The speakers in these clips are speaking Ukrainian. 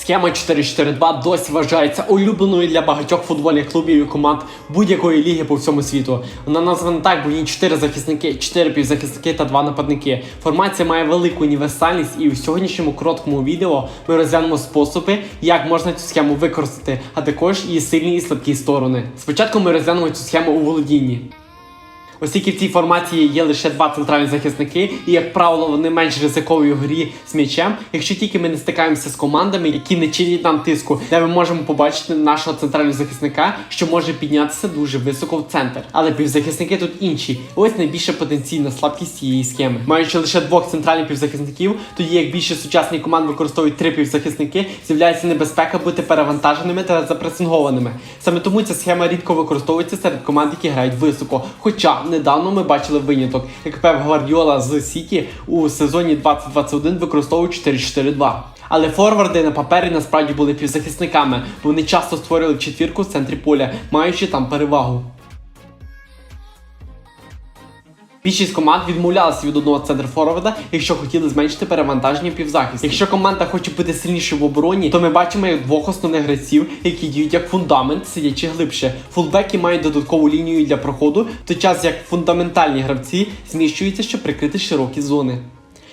Схема 4-4-2 досі вважається улюбленою для багатьох футбольних клубів і команд будь-якої ліги по всьому світу. Вона названа так, бо в ній 4 захисники, 4 півзахисники та 2 нападники. Формація має велику універсальність, і у сьогоднішньому короткому відео ми розглянемо способи, як можна цю схему використати, а також її сильні і слабкі сторони. Спочатку ми розглянемо цю схему у володінні. Оскільки в цій формації є лише два центральні захисники, і, як правило, вони менш ризикові у грі з м'ячем, якщо тільки ми не стикаємося з командами, які не чинять нам тиску, де ми можемо побачити нашого центрального захисника, що може піднятися дуже високо в центр. Але півзахисники тут інші. Ось найбільша потенційна слабкість цієї схеми. Маючи лише двох центральних півзахисників, тоді як більше сучасних команд використовують три півзахисники, з'являється небезпека бути перевантаженими та запресингованими. Саме тому ця схема рідко використовується серед команд, які грають високо. Хоча недавно ми бачили виняток, як Пеп Гвардіола з Сіті у сезоні 2021 використовує 4-4-2. Але форварди на папері насправді були півзахисниками, бо вони часто створювали четвірку в центрі поля, маючи там перевагу. Більшість команд відмовлялися від одного центр форварда, якщо хотіли зменшити перевантаження півзахисту. Якщо команда хоче бути сильнішою в обороні, то ми бачимо як двох основних гравців, які діють як фундамент, сидячи глибше. Фулбеки мають додаткову лінію для проходу, в той час як фундаментальні гравці зміщуються, щоб прикрити широкі зони.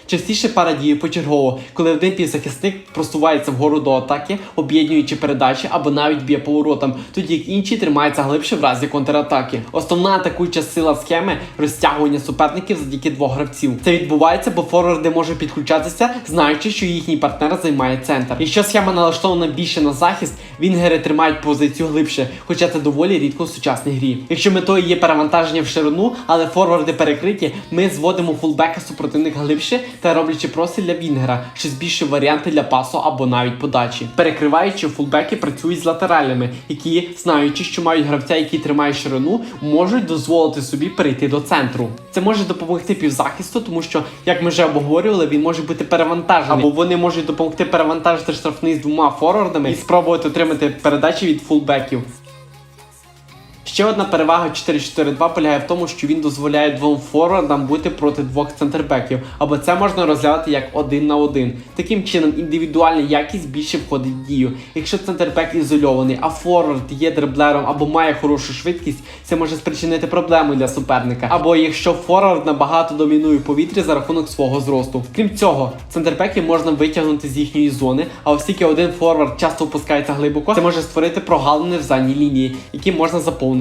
Частіше пара діє почергово, коли один півзахисник просувається вгору до атаки, об'єднуючи передачі або навіть б'є поворотом, тоді як інший тримається глибше в разі контратаки. Основна атакуюча сила схеми розтягування суперників завдяки двох гравців. Це відбувається, бо форварди можуть підключатися, знаючи, що їхній партнер займає центр. Якщо схема налаштована більше на захист, вінгери тримають позицію глибше, хоча це доволі рідко в сучасній грі. Якщо метою є перевантаження в ширину, але форварди перекриті, ми зводимо фулбека супротивника глибше та роблячи простір для Вінгера, що збільшує варіанти для пасу або навіть подачі. Перекриваючи фулбеки працюють з латеральними, які, знаючи, що мають гравця, який тримає ширину, можуть дозволити собі перейти до центру. Це може допомогти півзахисту, тому що, як ми вже обговорювали, він може бути перевантажений, або вони можуть допомогти перевантажити штрафний з двома форвардами і спробувати отримати передачі від фулбеків. Ще одна перевага 4-4-2 полягає в тому, що він дозволяє двом форвардам бути проти двох центрбеків, або це можна розглядати як один на один. Таким чином, індивідуальна якість більше входить в дію. Якщо центрбек ізольований, а форвард є дриблером або має хорошу швидкість, це може спричинити проблему для суперника. Або якщо форвард набагато домінує повітрі за рахунок свого зросту. Крім цього, центрбеки можна витягнути з їхньої зони, а оскільки один форвард часто опускається глибоко, це може створити прогалини в задній лінії, які можна заповнити.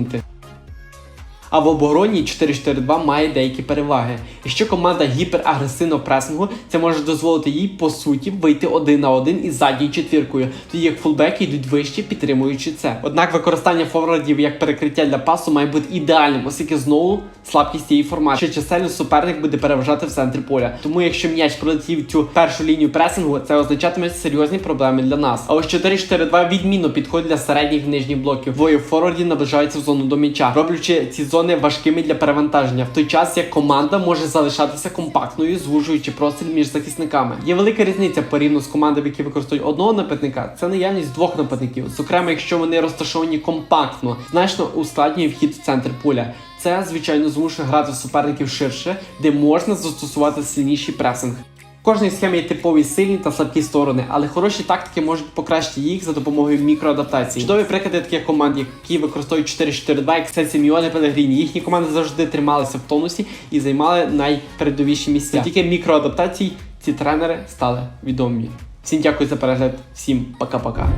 А в обороні 4-4-2 має деякі переваги. Якщо команда гіперагресивно пресингу, це може дозволити їй по суті вийти один на один із задньою четвіркою, тоді як фулбеки йдуть вище, підтримуючи це. Однак використання форвардів як перекриття для пасу має бути ідеальним, оскільки знову слабкість цієї формації, що чисельно суперник буде переважати в центрі поля. Тому якщо м'яч пролетів цю першу лінію пресингу, це означатиме серйозні проблеми для нас. А ось 4-4-2 відмінно підходить для середніх і нижніх блоків. Двоє форвардів наближаються в зону до м'яча, роблячи ці зони важкими для перевантаження, в той час як команда може залишатися компактною, звужуючи простір між захисниками. Є велика різниця порівняно з командами, які використовують одного нападника, це наявність двох нападників, зокрема, якщо вони розташовані компактно, значно ускладнює вхід в центр поля. Це, звичайно, змушує грати суперників ширше, де можна застосувати сильніший пресинг. В кожній схемі є типові сильні та слабкі сторони, але хороші тактики можуть покращити їх за допомогою мікроадаптації. Чудові приклади таких команд, які використовують 4-4-2, як це Сіміоне Пелегріні. Їхні команди завжди трималися в тонусі і займали найпередовіші місця. Тільки мікроадаптацій ці тренери стали відомі. Всім дякую за перегляд, всім пока-пока.